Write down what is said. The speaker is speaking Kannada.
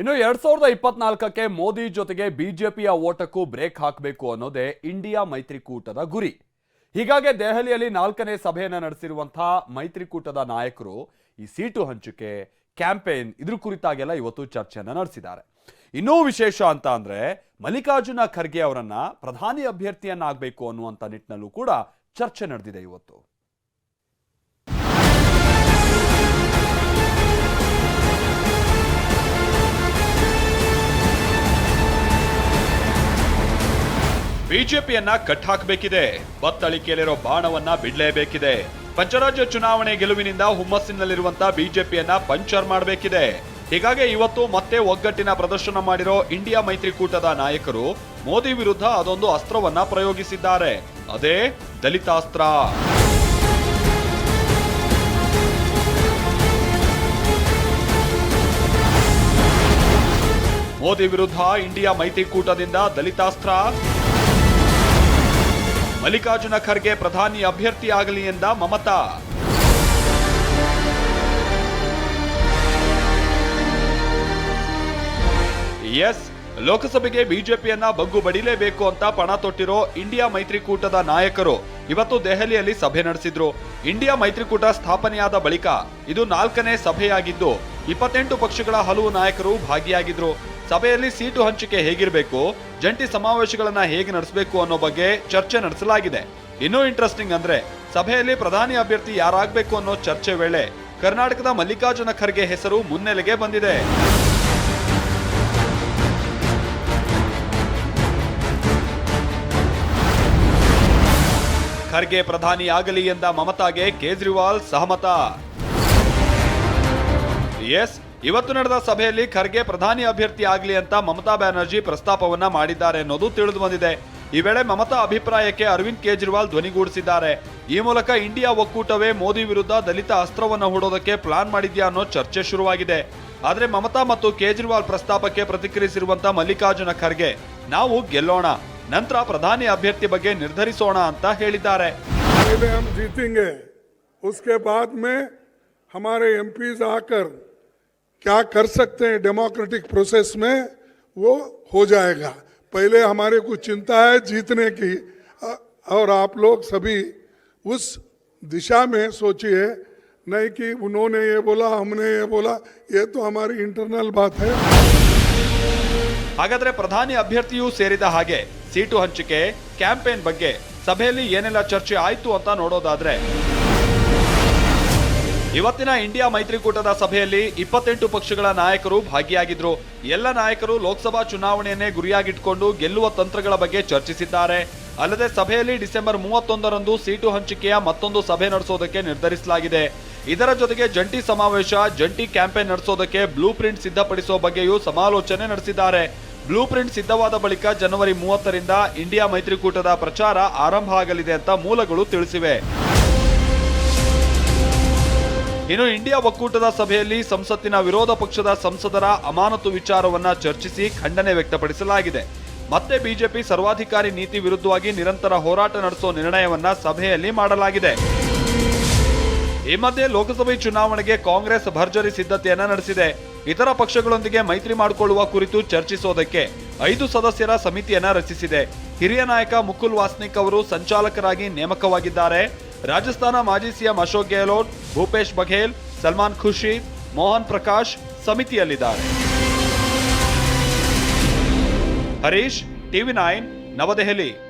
ಇನ್ನು ಎರಡ್ ಸಾವಿರದ ಇಪ್ಪತ್ನಾಲ್ಕಕ್ಕೆ ಮೋದಿ ಜೊತೆಗೆ ಬಿಜೆಪಿಯ ಓಟಕ್ಕೂ ಬ್ರೇಕ್ ಹಾಕಬೇಕು ಅನ್ನೋದೇ ಇಂಡಿಯಾ ಮೈತ್ರಿಕೂಟದ ಗುರಿ. ಹೀಗಾಗಿ ದೆಹಲಿಯಲ್ಲಿ ನಾಲ್ಕನೇ ಸಭೆಯನ್ನು ನಡೆಸಿರುವಂತಹ ಮೈತ್ರಿಕೂಟದ ನಾಯಕರು ಈ ಸೀಟು ಹಂಚಿಕೆ, ಕ್ಯಾಂಪೇನ್ ಇದ್ರ ಕುರಿತಾಗೆಲ್ಲ ಇವತ್ತು ಚರ್ಚೆಯನ್ನು ನಡೆಸಿದ್ದಾರೆ. ಇನ್ನೂ ವಿಶೇಷ ಅಂತ ಅಂದ್ರೆ ಮಲ್ಲಿಕಾರ್ಜುನ ಖರ್ಗೆ ಅವರನ್ನ ಪ್ರಧಾನಿ ಅಭ್ಯರ್ಥಿಯನ್ನಾಗಬೇಕು ಅನ್ನುವಂಥ ನಿಟ್ಟಿನಲ್ಲೂ ಕೂಡ ಚರ್ಚೆ ನಡೆದಿದೆ ಇವತ್ತು. ಬಿಜೆಪಿಯನ್ನ ಕಟ್ ಹಾಕಬೇಕಿದೆ ಬತ್ತಳಿಕೆಯಲ್ಲಿರೋ ಬಾಣವನ್ನ ಬಿಡಲೇಬೇಕಿದೆ. ಪಂಚರಾಜ್ಯ ಚುನಾವಣೆ ಗೆಲುವಿನಿಂದ ಹುಮ್ಮಸ್ಸಿನಲ್ಲಿರುವಂತ ಬಿಜೆಪಿಯನ್ನ ಪಂಚರ್ ಮಾಡಬೇಕಿದೆ. ಹೀಗಾಗಿ ಇವತ್ತು ಮತ್ತೆ ಒಗ್ಗಟ್ಟಿನ ಪ್ರದರ್ಶನ ಮಾಡಿರೋ ಇಂಡಿಯಾ ಮೈತ್ರಿಕೂಟದ ನಾಯಕರು ಮೋದಿ ವಿರುದ್ಧ ಅದೊಂದು ಅಸ್ತ್ರವನ್ನ ಪ್ರಯೋಗಿಸಿದ್ದಾರೆ. ಅದೇ ದಲಿತಾಸ್ತ್ರ. ಮೋದಿ ವಿರುದ್ಧ ಇಂಡಿಯಾ ಮೈತ್ರಿಕೂಟದಿಂದ ದಲಿತಾಸ್ತ್ರ. ಮಲ್ಲಿಕಾರ್ಜುನ ಖರ್ಗೆ ಪ್ರಧಾನಿ ಅಭ್ಯರ್ಥಿಯಾಗಲಿ ಎಂದ ಮಮತಾ. ಎಸ್, ಲೋಕಸಭೆಗೆ ಬಿಜೆಪಿಯನ್ನ ಬಗ್ಗು ಬಡಿಲೇಬೇಕು ಅಂತ ಪಣ ತೊಟ್ಟಿರೋ ಇಂಡಿಯಾ ಮೈತ್ರಿಕೂಟದ ನಾಯಕರು ಇವತ್ತು ದೆಹಲಿಯಲ್ಲಿ ಸಭೆ ನಡೆಸಿದ್ರು. ಇಂಡಿಯಾ ಮೈತ್ರಿಕೂಟ ಸ್ಥಾಪನೆಯಾದ ಬಳಿಕ ಇದು ನಾಲ್ಕನೇ ಸಭೆಯಾಗಿದ್ದು ಇಪ್ಪತ್ತೆಂಟು ಪಕ್ಷಗಳ ಹಲವು ನಾಯಕರು ಭಾಗಿಯಾಗಿದ್ರು. ಸಭೆಯಲ್ಲಿ ಸೀಟು ಹಂಚಿಕೆ ಹೇಗಿರಬೇಕು, ಜಂಟಿ ಸಮಾವೇಶಗಳನ್ನ ಹೇಗೆ ನಡೆಸಬೇಕು ಅನ್ನೋ ಬಗ್ಗೆ ಚರ್ಚೆ ನಡೆಸಲಾಗಿದೆ. ಇನ್ನೂ ಇಂಟ್ರೆಸ್ಟಿಂಗ್ ಅಂದ್ರೆ, ಸಭೆಯಲ್ಲಿ ಪ್ರಧಾನಿ ಅಭ್ಯರ್ಥಿ ಯಾರಾಗಬೇಕು ಅನ್ನೋ ಚರ್ಚೆ ವೇಳೆ ಕರ್ನಾಟಕದ ಮಲ್ಲಿಕಾರ್ಜುನ ಖರ್ಗೆ ಹೆಸರು ಮುನ್ನೆಲೆಗೆ ಬಂದಿದೆ. ಖರ್ಗೆ ಪ್ರಧಾನಿ ಆಗಲಿ ಎಂದ ಮಮತಾಗೆ ಕೇಜ್ರಿವಾಲ್ ಸಹಮತ. ಎಸ್ ಇವತ್ತು ನಡೆದ ಸಭೆಯಲ್ಲಿ ಖರ್ಗೆ ಪ್ರಧಾನಿ ಅಭ್ಯರ್ಥಿ ಆಗಲಿ ಅಂತ ಮಮತಾ ಬ್ಯಾನರ್ಜಿ ಪ್ರಸ್ತಾಪವನ್ನ ಮಾಡಿದ್ದಾರೆ ಅನ್ನೋದು ತಿಳಿದು ಬಂದಿದೆ ಈ ವೇಳೆ ಮಮತಾ ಅಭಿಪ್ರಾಯಕ್ಕೆ ಅರವಿಂದ್ ಕೇಜ್ರಿವಾಲ್ ಧ್ವನಿಗೂಡಿಸಿದ್ದಾರೆ ಈ ಮೂಲಕ ಇಂಡಿಯಾ ಒಕ್ಕೂಟವೇ ಮೋದಿ ವಿರುದ್ಧ ದಲಿತ ಅಸ್ತ್ರವನ್ನ ಹೂಡೋದಕ್ಕೆ ಪ್ಲಾನ್ ಮಾಡಿದ್ಯಾ ಅನ್ನೋ ಚರ್ಚೆ ಶುರುವಾಗಿದೆ ಆದ್ರೆ ಮಮತಾ ಮತ್ತು ಕೇಜ್ರಿವಾಲ್ ಪ್ರಸ್ತಾಪಕ್ಕೆ ಪ್ರತಿಕ್ರಿಯಿಸಿರುವಂತ ಮಲ್ಲಿಕಾರ್ಜುನ ಖರ್ಗೆ ನಾವು ಗೆಲ್ಲೋಣ ನಂತರ ಪ್ರಧಾನಿ ಅಭ್ಯರ್ಥಿ ಬಗ್ಗೆ ನಿರ್ಧರಿಸೋಣ ಅಂತ ಹೇಳಿದ್ದಾರೆ पहले हम जीतेंगे उसके बाद में हमारे एमपीज आकर क्या कर सकते हैं डेमोक्रेटिक प्रोसेस में वो हो जाएगा पहले हमारे को चिंता है जीतने की अ- और आप लोग सभी उस दिशा में सोचिए नहीं कि उन्होंने ये बोला हमने ये बोला ये तो हमारी इंटरनल बात है ಹಾಗಾದ್ರೆ ಪ್ರಧಾನಿ ಅಭ್ಯರ್ಥಿಯೂ ಸೇರಿದ ಹಾಗೆ ಸೀಟು ಹಂಚಿಕೆ ಕ್ಯಾಂಪೇನ್ ಬಗ್ಗೆ ಸಭೆಯಲ್ಲಿ ಏನೆಲ್ಲ ಚರ್ಚೆ ಆಯ್ತು ಅಂತ ನೋಡೋದಾದ್ರೆ ಇವತ್ತಿನ ಇಂಡಿಯಾ ಮೈತ್ರಿಕೂಟದ ಸಭೆಯಲ್ಲಿ ಇಪ್ಪತ್ತೆಂಟು ಪಕ್ಷಗಳ ನಾಯಕರು ಭಾಗಿಯಾಗಿದ್ರು. ಎಲ್ಲ ನಾಯಕರು ಲೋಕಸಭಾ ಚುನಾವಣೆಯನ್ನೇ ಗುರಿಯಾಗಿಟ್ಟುಕೊಂಡು ಗೆಲ್ಲುವ ತಂತ್ರಗಳ ಬಗ್ಗೆ ಚರ್ಚಿಸಿದ್ದಾರೆ. ಅಲ್ಲದೆ ಸಭೆಯಲ್ಲಿ ಡಿಸೆಂಬರ್ ಮೂವತ್ತೊಂದರಂದು ಸೀಟು ಹಂಚಿಕೆಯ ಮತ್ತೊಂದು ಸಭೆ ನಡೆಸೋದಕ್ಕೆ ನಿರ್ಧರಿಸಲಾಗಿದೆ. ಇದರ ಜೊತೆಗೆ ಜಂಟಿ ಸಮಾವೇಶ, ಜಂಟಿ ಕ್ಯಾಂಪೇನ್ ನಡೆಸೋದಕ್ಕೆ ಬ್ಲೂ ಪ್ರಿಂಟ್ ಸಿದ್ಧಪಡಿಸುವ ಬಗ್ಗೆಯೂ ಸಮಾಲೋಚನೆ ನಡೆಸಿದ್ದಾರೆ. ಬ್ಲೂ ಪ್ರಿಂಟ್ ಸಿದ್ಧವಾದ ಬಳಿಕ ಜನವರಿ ಮೂವತ್ತರಿಂದ ಇಂಡಿಯಾ ಮೈತ್ರಿಕೂಟದ ಪ್ರಚಾರ ಆರಂಭ ಆಗಲಿದೆ ಅಂತ ಮೂಲಗಳು ತಿಳಿಸಿವೆ. ಇನ್ನು ಇಂಡಿಯಾ ಒಕ್ಕೂಟದ ಸಭೆಯಲ್ಲಿ ಸಂಸತ್ತಿನ ವಿರೋಧ ಪಕ್ಷದ ಸಂಸದರ ಅಮಾನತು ವಿಚಾರವನ್ನ ಚರ್ಚಿಸಿ ಖಂಡನೆ ವ್ಯಕ್ತಪಡಿಸಲಾಗಿದೆ. ಮತ್ತೆ ಬಿಜೆಪಿ ಸರ್ವಾಧಿಕಾರಿ ನೀತಿ ವಿರುದ್ಧವಾಗಿ ನಿರಂತರ ಹೋರಾಟ ನಡೆಸುವ ನಿರ್ಣಯವನ್ನ ಸಭೆಯಲ್ಲಿ ಮಾಡಲಾಗಿದೆ. ಈ ಮಧ್ಯೆ ಲೋಕಸಭೆ ಚುನಾವಣೆಗೆ ಕಾಂಗ್ರೆಸ್ ಭರ್ಜರಿ ಸಿದ್ಧತೆಯನ್ನ ನಡೆಸಿದೆ. ಇತರ ಪಕ್ಷಗಳೊಂದಿಗೆ ಮೈತ್ರಿ ಮಾಡಿಕೊಳ್ಳುವ ಕುರಿತು ಚರ್ಚಿಸೋದಕ್ಕೆ ಐದು ಸದಸ್ಯರ ಸಮಿತಿಯನ್ನ ರಚಿಸಿದೆ. ಹಿರಿಯ ನಾಯಕ ಮುಕುಲ್ ವಾಸ್ನಿಕ್ ಅವರು ಸಂಚಾಲಕರಾಗಿ ನೇಮಕವಾಗಿದ್ದಾರೆ. ರಾಜಸ್ಥಾನ ಮಾಜಿ ಸಿಎಂ ಅಶೋಕ್ ಗೆಹ್ಲೋಟ್, ಭೂಪೇಶ್ ಬಘೇಲ್, ಸಲ್ಮಾನ್ ಖುಷಿ Mohan Prakash ಸಮಿತಿಯಲ್ಲಿದ್ದಾರೆ. Harish, TV nine, New Delhi.